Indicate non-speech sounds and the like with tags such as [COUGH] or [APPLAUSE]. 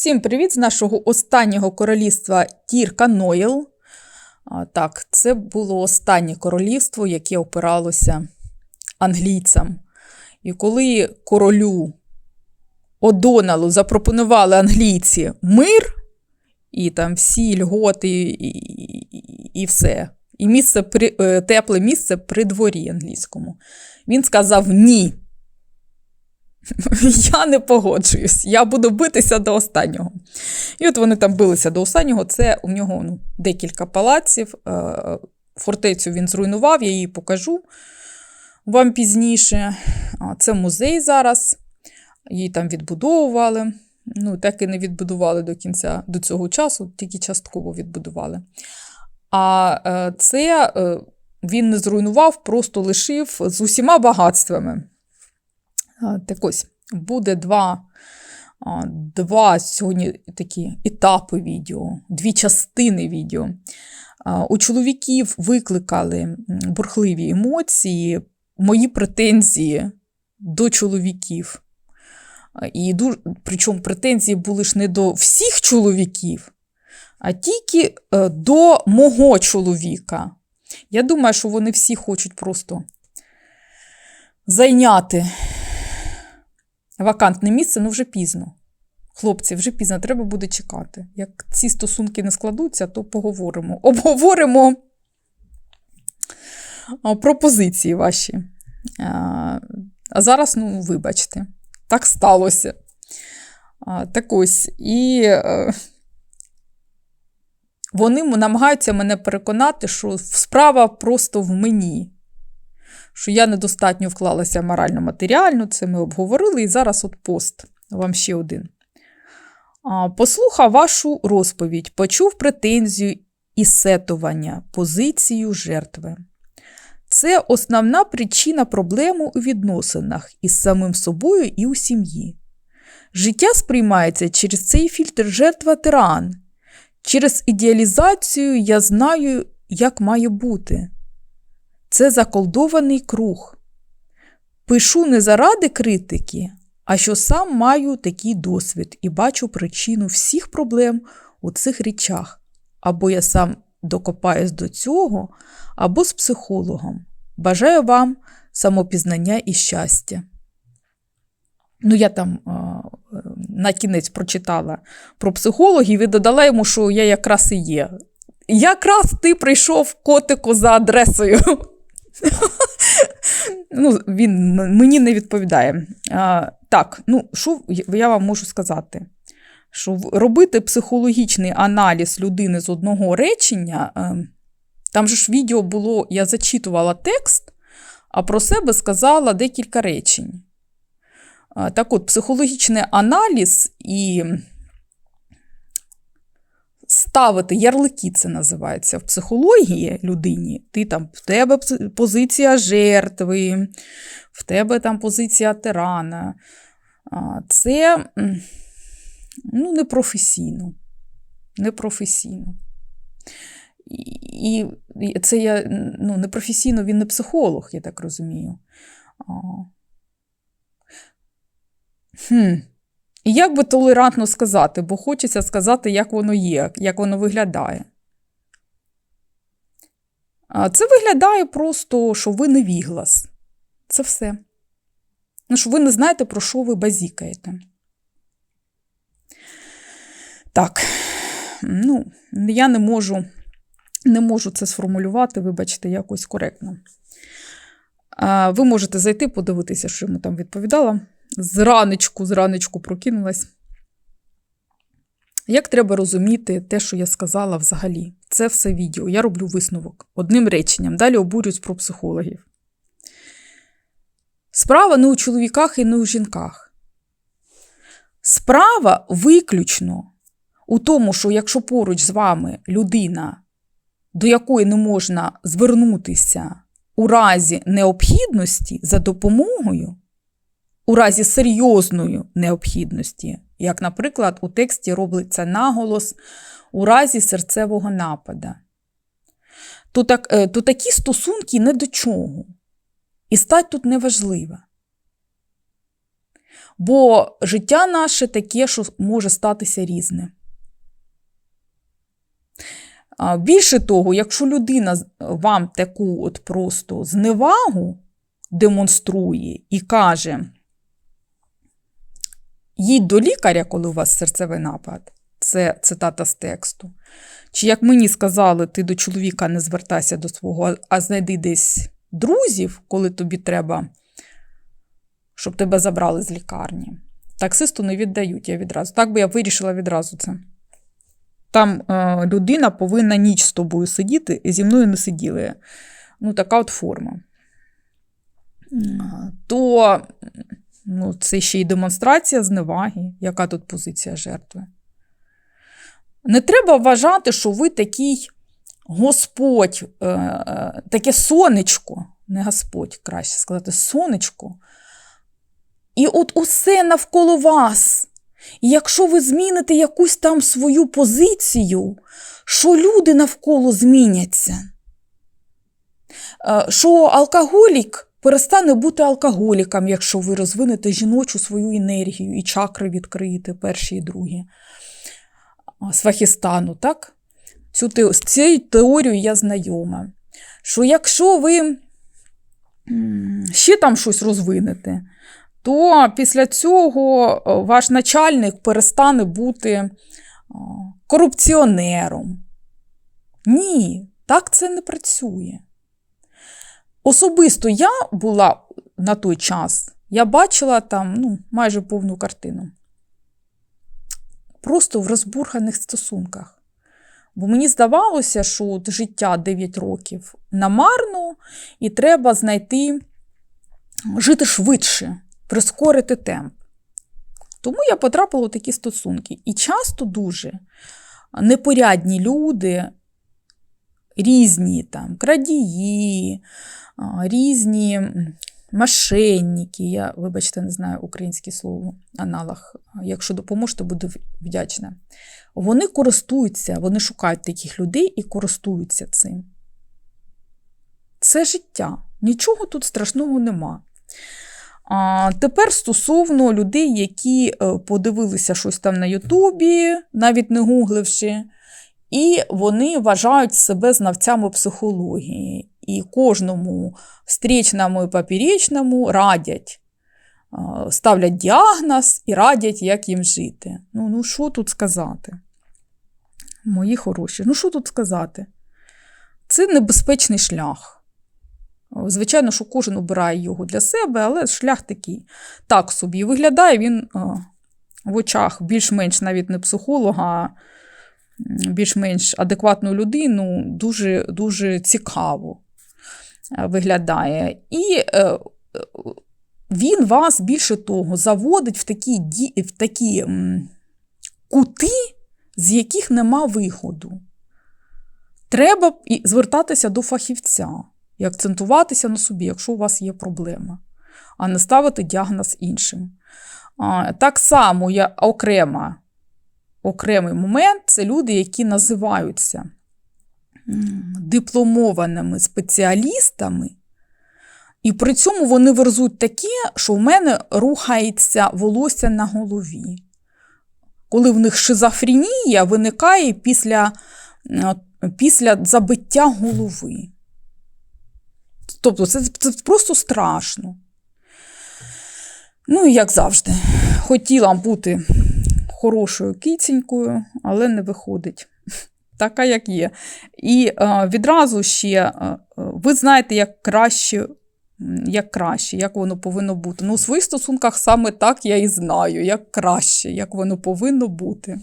Всім привіт з нашого останнього королівства Тірка Нойл. Так, це було останнє королівство, яке опиралося англійцям. І коли королю Одоналу запропонували англійці мир, і там всі льготи, і, і, і все. І місце е, тепле місце при дворі англійському. Він сказав ні. [LAUGHS] Я не погоджуюсь, я буду битися до останнього. І от вони там билися до останнього. Це у нього ну, декілька палаців. Е, Фортецю він зруйнував, я її покажу вам пізніше. Це музей зараз. Її там відбудовували. Ну, так і не відбудували до кінця до цього часу, тільки частково відбудували. А е, це е, він не зруйнував, просто лишив з усіма багатствами. Так ось, буде два, два сьогодні такі етапи відео, дві частини відео. У чоловіків викликали бурхливі емоції, мої претензії до чоловіків. І дуже, причому претензії були ж не до всіх чоловіків, а тільки е, до мого чоловіка. Я думаю, що вони всі хочуть просто зайняти вакантне місце, ну вже пізно. Хлопці, вже пізно, треба буде чекати. Як ці стосунки не складуться, то поговоримо. [LAUGHS] Обговоримо пропозиції ваші. А, зараз, ну, вибачте, так сталося. Так ось. І е, вони намагаються мене переконати, що справа просто в мені що я недостатньо вклалася морально-матеріально, це ми обговорили, і зараз от пост вам ще один. Послухав вашу розповідь, почув претензію і сетування, позицію жертви. Це основна причина проблеми у відносинах із самим собою і у сім'ї. Життя сприймається через цей фільтр жертва тиран. Через ідеалізацію я знаю, як має бути. Це заколдований круг. Пишу не заради критики, а що сам маю такий досвід і бачу причину всіх проблем у цих речах. Або я сам докопаюсь до цього, або з психологом. Бажаю вам самопізнання і щастя. Ну, я там а, на кінець прочитала про психологів і додала йому, що я якраз і є. Якраз ти прийшов котику за адресою. Ну, Він мені не відповідає. А, Так, ну, що я вам можу сказати? Що робити психологічний аналіз людини з одного речення, там же ж відео було, я зачитувала текст, а про себе сказала декілька речень. Так от, психологічний аналіз і ставити ярлики, це називається в психології людині. Ти там в тебе позиція жертви, в тебе там позиція тирана. Це ну, непрофесійно. Непрофесійно. І це я ну, непрофесійно, він не психолог, я так розумію. Хм. І як би толерантно сказати, бо хочеться сказати, як воно є, як воно виглядає. Це виглядає просто, що ви не віглас. Це все. Ну, що ви не знаєте, про що ви базікаєте. Так, ну, я не можу не можу це сформулювати, вибачте, якось коректно. Ви можете зайти, подивитися, що йому там відповідала зранечку, зранечку прокинулась. Як треба розуміти те, що я сказала взагалі? Це все відео. Я роблю висновок одним реченням. Далі обурюсь про психологів. Справа не у чоловіках і не у жінках. Справа виключно у тому, що якщо поруч з вами людина, до якої не можна звернутися у разі необхідності за допомогою, у разі серйозної необхідності, як, наприклад, у тексті робиться наголос у разі серцевого напада, то, так, е, то такі стосунки не до чого. І стать тут неважлива. Бо життя наше таке, що може статися різне. Більше того, якщо людина вам таку от просто зневагу демонструє і каже, їдь до лікаря, коли у вас серцевий напад, це цитата з тексту. Чи як мені сказали, ти до чоловіка не звертайся до свого, а- знайди десь друзів, коли тобі треба, щоб тебе забрали з лікарні. Таксисту не віддають, я відразу. Так би я вирішила відразу це. Там е, людина повинна ніч з тобою сидіти, і зі мною не сиділи. Ну, така от форма. То ну, це ще й демонстрація зневаги, яка тут позиція жертви. Не треба вважати, що ви такий Господь, е, е, таке сонечко, не Господь, краще сказати, сонечко. І от усе навколо вас. І якщо ви зміните якусь там свою позицію, що люди навколо зміняться, Е, що алкоголік перестане бути алкоголіком, якщо ви розвинете жіночу свою енергію і чакри відкриєте перші і другі Свахістану, так? Цю, з цією теорією я знайома. Що якщо ви ще там щось розвинете, то після цього е, ваш начальник перестане бути е, корупціонером. Ні, так це не працює. Особисто я була на той час, я бачила там ну, майже повну картину. Просто в розбурханих стосунках. Бо мені здавалося, що життя 9 років намарно, і треба знайти, жити швидше, прискорити темп. Тому я потрапила у такі стосунки. І часто дуже непорядні люди, різні там крадії, різні мошенники. Я, вибачте, не знаю українське слово, аналог. Якщо допоможете, буду вдячна. Вони користуються, вони шукають таких людей і користуються цим. Це життя. Нічого тут страшного нема. А тепер стосовно людей, які е, подивилися щось там на Ютубі, навіть не гугливши, і вони вважають себе знавцями психології. І кожному встрічному і поперечному радять, ставлять діагноз і радять, як їм жити. Ну, ну що тут сказати? Мої хороші, ну що тут сказати? Це небезпечний шлях. Звичайно, що кожен обирає його для себе, але шлях такий. Так собі виглядає він в очах більш-менш навіть не психолога, а більш-менш адекватну людину, дуже, дуже цікаво е, виглядає. І е, е, він вас більше того заводить в такі, в такі кути, з яких нема виходу. Треба звертатися до фахівця і акцентуватися на собі, якщо у вас є проблема, а не ставити діагноз іншим. Так само я окрема, окремий момент це люди, які називаються дипломованими спеціалістами, і при цьому вони верзуть таке, що в мене рухається волосся на голові. Коли в них шизофренія виникає після, після забиття голови. Тобто це, це просто страшно. Ну і як завжди, хотіла бути хорошою киценькою, але не виходить. [LAUGHS] Така, як є. І е, відразу ще е, е, ви знаєте, як краще, як краще, як воно повинно бути. Ну, у своїх стосунках саме так я і знаю, як краще, як воно повинно бути.